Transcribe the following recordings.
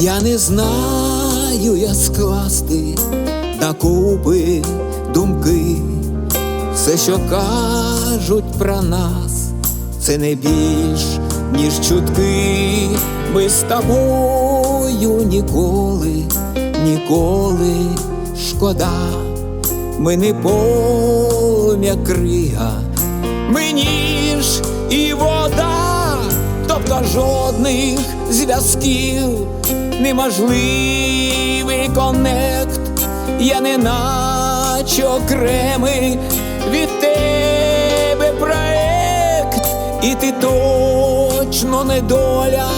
Я не знаю, як скласти докупи думки, все, що кажуть про нас, це не більш, ніж чутки. Ми з тобою ніколи, ніколи шкода, ми не полум'я крига, ми ніж і вода, тобто жодних зв'язків, неможливий конект, я не наче окремий від тебе проект, і ти точно не доля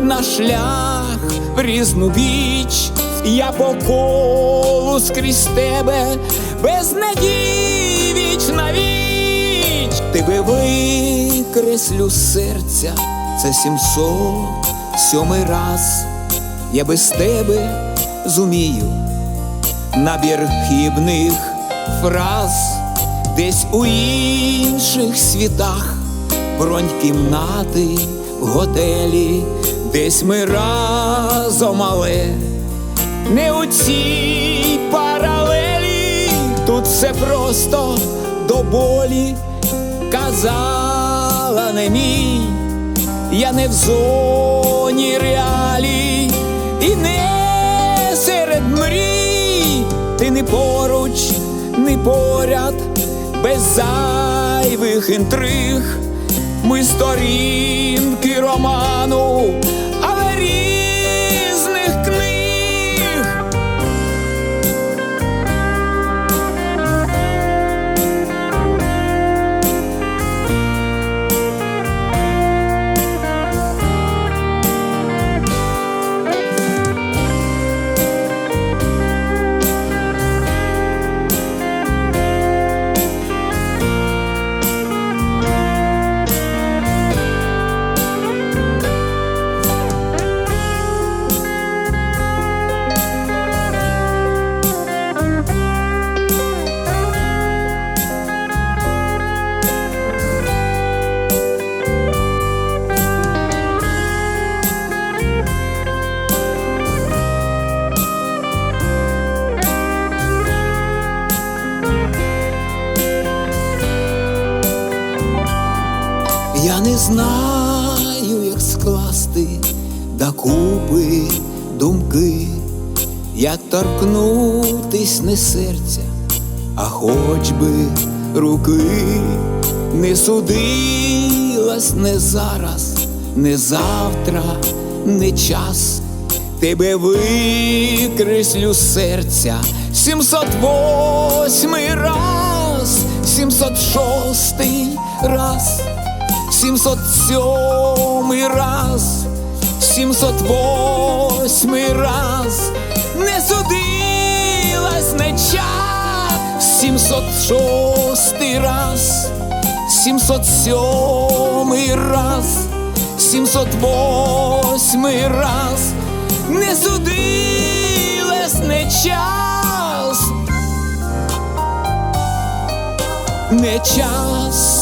на шлях в різну біч. Я по колу скрізь тебе без надій віч на віч. Тебе викреслю серця, це сімсот сьомий раз. Я без тебе зумію. Набір хібних фраз, десь у інших світах, бронь кімнати готелі, десь ми разом, але не у цій паралелі, тут все просто до болі. Казала не мій, я не в зоні реалій і не серед мрій, ти не поруч, не поряд, без зайвих інтриг, ми сторінки роману, Я не знаю, як скласти докупи думки, як торкнутись не серця, а хоч би руки не судилась не зараз, не завтра, не час. Тебе викреслю серця 708 раз, 706 раз. 707 раз, 708 раз, не судилась не час, 706 раз, 707 раз, 708 раз, не судилась не час, не час.